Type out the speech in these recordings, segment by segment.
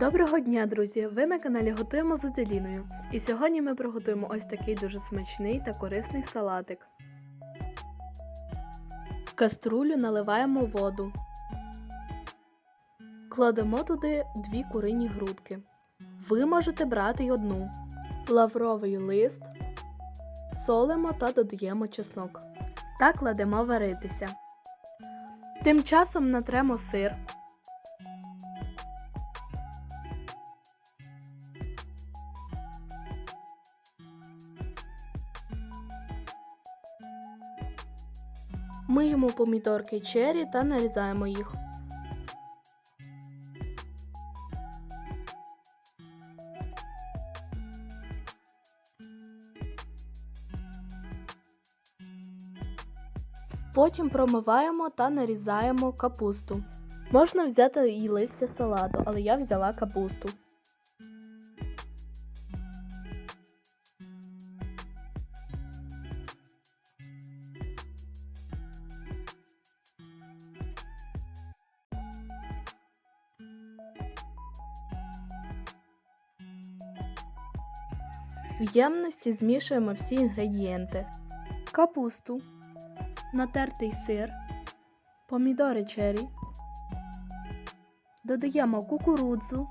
Доброго дня, друзі! Ви на каналі Готуємо з Аделіною. І сьогодні ми приготуємо ось такий дуже смачний та корисний салатик. В каструлю наливаємо воду. Кладемо туди дві курині грудки. Ви можете брати й одну. Лавровий лист. Солимо та додаємо чеснок. Та кладемо варитися. Тим часом натремо сир. Миємо помідорки чері та нарізаємо їх. Потім промиваємо та нарізаємо капусту. Можна взяти і листя салату, але я взяла капусту. В ємності змішуємо всі інгредієнти: капусту, натертий сир, помідори чері, додаємо кукурудзу,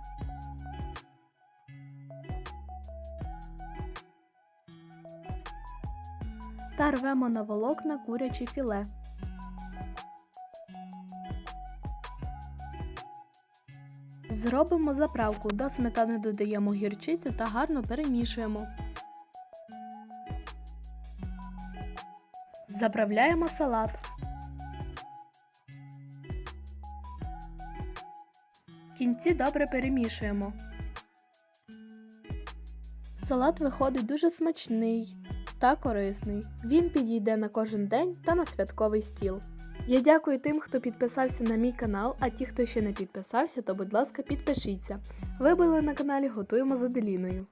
та рвемо на волокна куряче філе. Зробимо заправку, до сметани додаємо гірчицю та гарно перемішуємо. Заправляємо салат. В кінці добре перемішуємо. Салат виходить дуже смачний та корисний. Він підійде на кожен день та на святковий стіл. Я дякую тим, хто підписався на мій канал, а ті, хто ще не підписався, то будь ласка підпишіться. Ви були на каналі Готуємо з Аделіною.